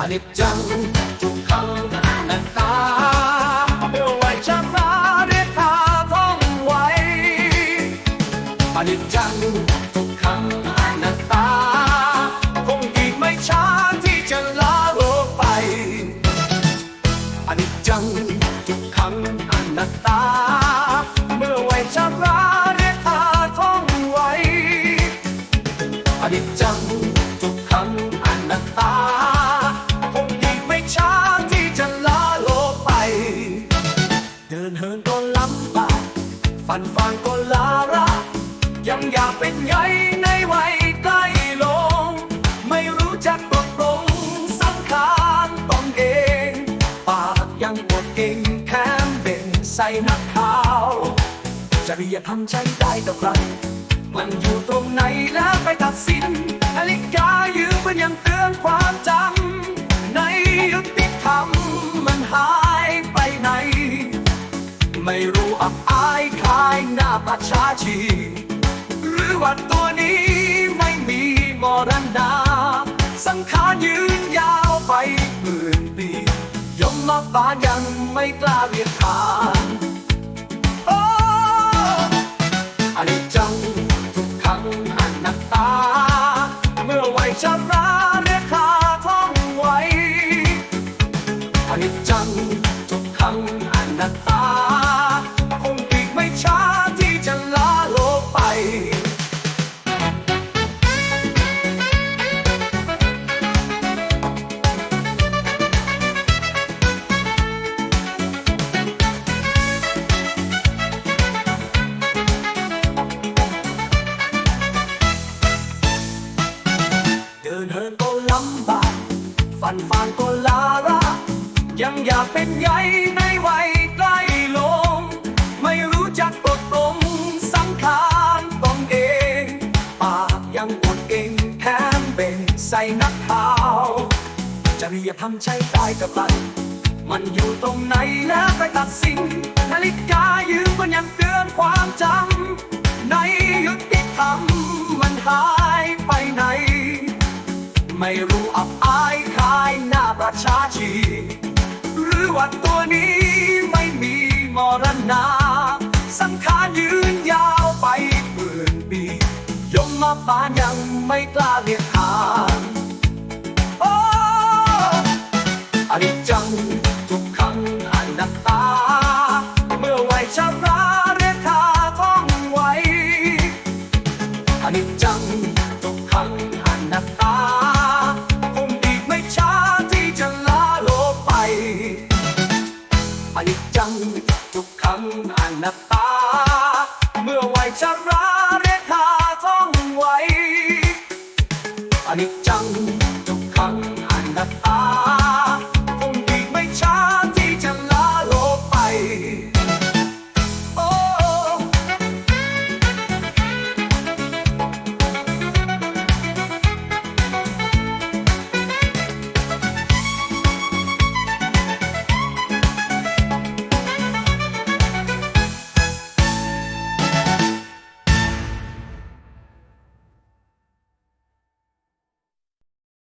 อนิ ฟันฟันก็ลาระยังอยากเป็นใหญ่ในวัยใกล้ลง ไม่รู้จักปลดปลงสังขารตนเอง ปากยังปวดเก่งแค้มเป็นใส่นักข่าวจริยธรรมใช้ได้กับใครมันอยู่ตรงไหนแล้วไปตัดสินนาฬิกายืมมันยังเตือนความจำ ในยุติธรรมมันหายไปไหน ไม่รู้ ประชาชีหรือว่าตัวนี้ไม่มีมรณะสังขารยืนยาวไปหมื่นปียมมาบาลยังไม่กล้าเรียกขานโอ้อนิจจังทุกขังอนัตตา เมื่อไหวชำระเรียกขาท่องไว้อนิจ ลำบากฟันฟานก็ลาระยังอยากเป็นใหญ่ในวัยใกล้ลง ไม่รู้จักปลดปลงสังขารตนเอง ปากยังปวดเก่งแถมเป็นใส่นักข่าวจริยธรรมใช้ได้กับไรมันอยู่ตรงไหนแล้วไปตัดสิน วัาตัวนี้ไม่มีมรณะสังขารยืนยาวไปหมื่นปียมมาปานยังไม่กล้าเรียกหาอ้อนิจังทุกครั้งอันัตตา เมื่อไหวชำราเรทาท้องไว้อนิจังทุกครั้ง หนักตา เมื่อไหวัยชรา